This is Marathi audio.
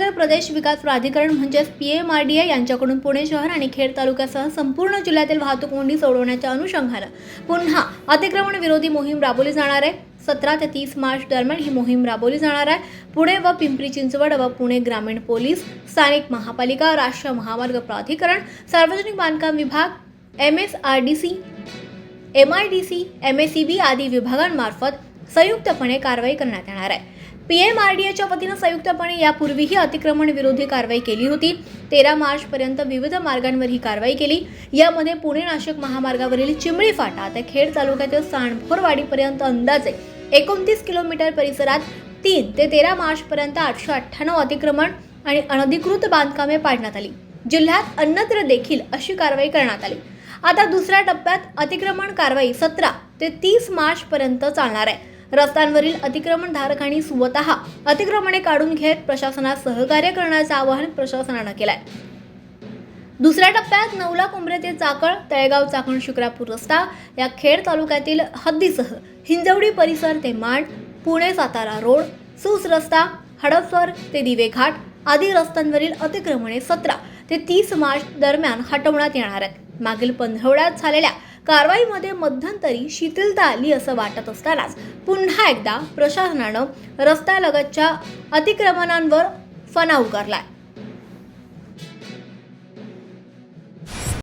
महानगर प्रदेश विकास प्राधिकरण म्हणजेच P M R D A यांच्याकडून पुणे शहर आणि खेड तालुक्यासह संपूर्ण जिल्ह्यातील वाहतूक कोंडी सोडवण्याच्या अनुषंगानं पुन्हा अतिक्रमण विरोधी मोहीम राबवली जाणार आहे. सतरा ते तीस मार्च दरम्यान ही मोहीम राबवली जाणार आहे. पुणे व पिंपरी चिंचवड व पुणे ग्रामीण पोलीस स्थानिक महापालिका राष्ट्रीय महामार्ग प्राधिकरण सार्वजनिक बांधकाम विभाग M S R D C M I D C M S C B आदी विभागांमार्फत संयुक्तपणे कारवाई करण्यात येणार आहे. पी एम आर डी एच्या वतीनं संयुक्तपणे यापूर्वीही अतिक्रमण विरोधी कारवाई केली होती. तेरा मार्चपर्यंत विविध मार्गांवर ही कारवाई केली. यामध्ये पुणे नाशिक महामार्गावरील चिमळी फाटा ते खेड तालुक्यातील सांडभोरवाडीपर्यंत अंदाजे एकोणतीस किलोमीटर परिसरात तीन ते तेरा मार्चपर्यंत आठशे अठ्ठ्याण्णव अतिक्रमण आणि अनधिकृत बांधकामे पाडण्यात आली. जिल्ह्यात अन्यत्र देखील अशी कारवाई करण्यात आली. आता दुसऱ्या टप्प्यात अतिक्रमण कारवाई सतरा ते तीस मार्च पर्यंत चालणार आहे. रस्त्यांवरील अतिक्रमण धारकांनी स्वतः अतिक्रमणे काढून घेत प्रशासनास सहकार्य करण्याचं आवाहन प्रशासनानं केलंय. दुसऱ्या टप्प्यात नवला कुंभरे ते चाकळ तळेगाव चाकण शुक्रापूर रस्ता या खेड तालुक्यातील हद्दीसह हिंजवडी परिसर ते मांड पुणे सातारा रोड सूस रस्ता हडपसर ते दिवे घाट आदी रस्त्यांवरील अतिक्रमणे सतरा ते तीस मार्च दरम्यान हटवण्यात येणार आहेत. मागील पंधरवड्यात झालेल्या कारवाईमध्ये मध्यंतरी शिथिलता आली असं वाटत असतानाच पुन्हा एकदा प्रशासनानं रस्त्यालगतच्या अतिक्रमणांवर फना उगारलाय.